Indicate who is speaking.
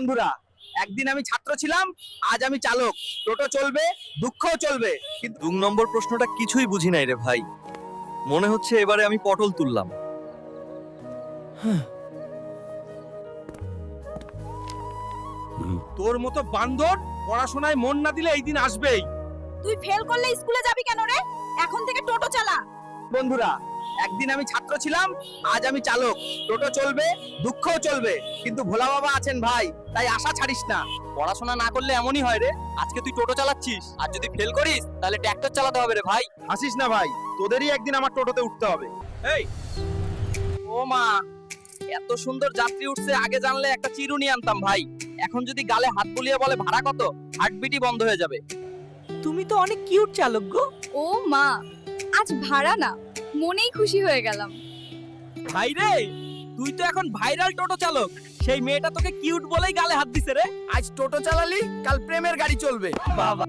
Speaker 1: বন্ধুরা একদিন আমি ছাত্র ছিলাম আজ আমি চালক। টোটো চলবে দুঃখও চলবে। কিন্তু
Speaker 2: দু নম্বর প্রশ্নটা কিছুই বুঝি নাই রে ভাই। মনে হচ্ছে এবারে আমি পটল তুললাম।
Speaker 3: তোর মতো বান্দর পড়াশোনায় মন না দিলে এই দিন আসবেই।
Speaker 4: তুই ফেল করলে স্কুলে যাবি কেন রে? এখন থেকে টোটো চালা।
Speaker 1: বন্ধুরা একদিন আমি ছাত্র ছিলাম আজ আমি চালক। টোটো চলবে দুঃখও চলবে কিন্তু ভোলা বাবা আছেন ভাই তাই আশা ছাড়িস না।
Speaker 2: পড়াশোনা না করলে এমনই হয় রে। আজকে তুই টোটো চালাচ্ছিস আর যদি ফেল করিস তাহলে ট্র্যাক্টর চালাতে হবে রে ভাই।
Speaker 3: হাসিস না ভাই তোদেরই একদিন আমার টোটোতে উঠতে হবে।
Speaker 2: এই! ও মা এত সুন্দর যাত্রী উঠছে আগে জানলে একটা চিরুনি আনতাম ভাই। এখন যদি গালে হাত বুলিয়ে বলে ভাড়া কত? হার্টবিটই বন্ধ হয়ে যাবে।
Speaker 4: তুমি তো অনেক কিউট চালক গো।
Speaker 5: ও মা আজ ভাড়া না। মনেই খুশি হয়ে গেলাম।
Speaker 2: ভাই রে, তুই তো এখন ভাইরাল টোটো চালক। সেই মেয়েটা তোকে কিউট বলেই গালে হাত দিছে রে।
Speaker 1: আজ টোটো চালালি, কাল প্রেমের গাড়ি চলবে। বাবা।